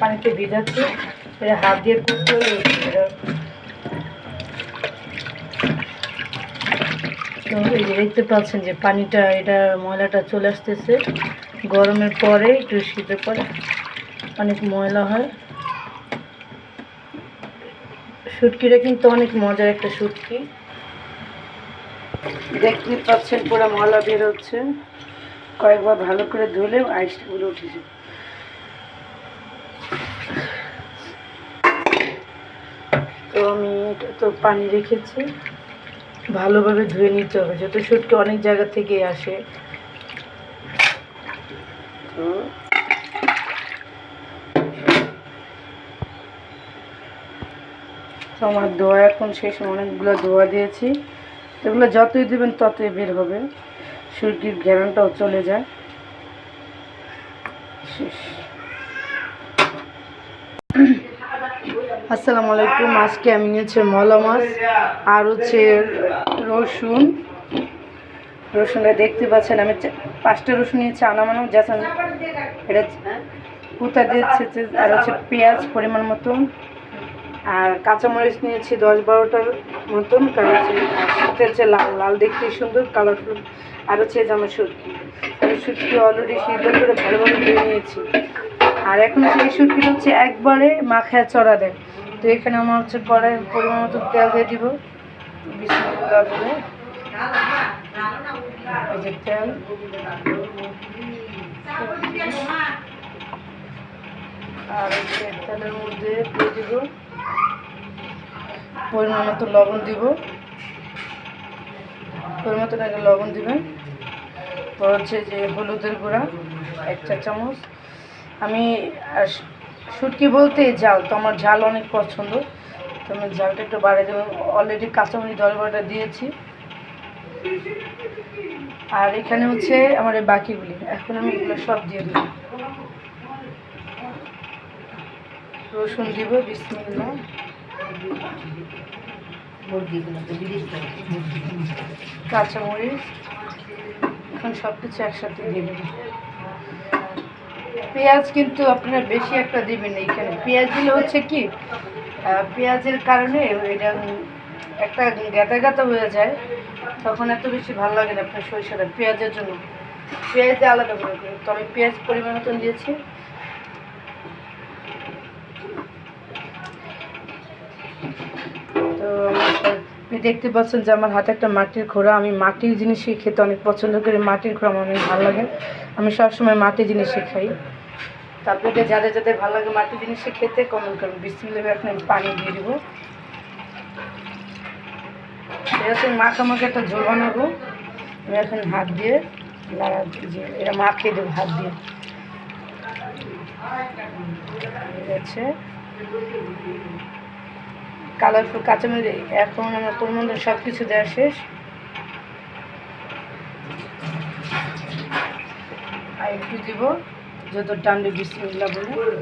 পানিতে ভিজাচ্ছি। এটা হাত দিয়ে এটা তো এই যে দেখতে পাচ্ছেন যে পানিটা, এটা ময়লাটা চলে আসতেছে। গরমের পরে, একটু শীতের পরে অনেক ময়লা হয়। শুটকিটা কিন্তু অনেক মজার একটা শুটকি। দেখতে পাচ্ছেন পুরো ময়লা বের হচ্ছে। কয়েকবার ভালো করে ধুলে আইসগুলো উঠে যাবে তো আমি এটা তো পানি রেখেছি। ভালোভাবে ধুয়ে নিতে হবে যত শুটকি অনেক জায়গা থেকে আসে। তো আমার দোয়া এখন শেষ অনেকগুলো ধোয়া দিয়েছি। এগুলো যতই দেবেন ততই বের হবে। সুরকির ঘেরানটাও চলে যায়। শেষ। আসসালামু আলাইকুম। আজকে আমি নিয়েছি মলা মাছ আর হচ্ছে রসুন। রসুনটা দেখতে পাচ্ছেন, আমি পাঁচটা রসুন নিয়েছি আনামানো যাচ্ছেন এটা পুতা দিয়েছে আর হচ্ছে পেঁয়াজ পরিমাণ মতন। আর কাঁচামরিচ নিয়েছি দশ বারোটার মতন, কারণ হচ্ছে লাল লাল দেখতে সুন্দর কালারফুল আর হচ্ছে আমার সুটকি। সুটকি অলরেডি সিদ্ধ করে ভালোভাবে ধুয়ে নিয়েছি। আর এখন হচ্ছে এই হচ্ছে, একবারে মাখায় চড়া দেয় তো এখানে আমার হচ্ছে কড়াই পরিমাণ মতো তেল দিয়ে দিব। বিস্কুটগুলো বলে। এই যে তেল। আর তেলের মধ্যে দিয়ে দিব। পরিমাণ মতো লবণ দিব। পরিমাণ মতো আগে লবণ দিবেন। পর হচ্ছে যে হলুদের গুঁড়া, এক চা চামচ। আমি শুটকি বলতে ঝাল তো আমার ঝাল অনেক পছন্দ। তো আমি ঝালটা একটু বাড়িয়ে দেবো। অলরেডি কাঁচামরিচ দরবারটা দিয়েছি। আর এখানে হচ্ছে আমার এই বাকিগুলি। এখন আমি এগুলো সব দিয়ে দেবো। রসুন দিব, বিসমিল্লা। কাঁচামরিচ। এখন সব কিছু একসাথে দিয়ে দেবেন পেঁয়াজ কিন্তু আপনারা বেশি একটা দিবেন না এখানে পেঁয়াজ দিলে হচ্ছে কি পেঁয়াজের কারণে এটা একটা গাঁদা গাঁদা হয়ে যায়, তখন এত বেশি ভালো লাগে না আপনার সরিষাটা পেঁয়াজের জন্য। পেঁয়াজ দিয়ে আলাদা করে করে তো আমি পেঁয়াজ পরিমাণ মতন দিয়েছি। তো আপনি দেখতে পাচ্ছেন যে আমার হাতে একটা মাটির খোড়া আমি মাটির জিনিসই খেতে অনেক পছন্দ করি। মাটির খোড়া আমার অনেক ভালো লাগে। আমি সবসময় মাটির জিনিসই খাই। তো আপনাদের যাদের যাদের ভালো লাগে মাটির জিনিসই খেতে কমেন্ট করুন বিসমিল্লাহ এখন আমি পানি দিয়ে দেবো। এরকম মাখা একটা ঝোল বানাবো। আমি এখন হাত দিয়ে নাড়া যে এটা মাখিয়ে দেবো হাত দিয়ে। ঠিক আছে কালারফুল কাঁচামরিচ, এখন আমার পরিমাণ সব কিছু দেওয়া শেষ। আর একটু দিব, যত টানলে বিসমিল্লা বলে।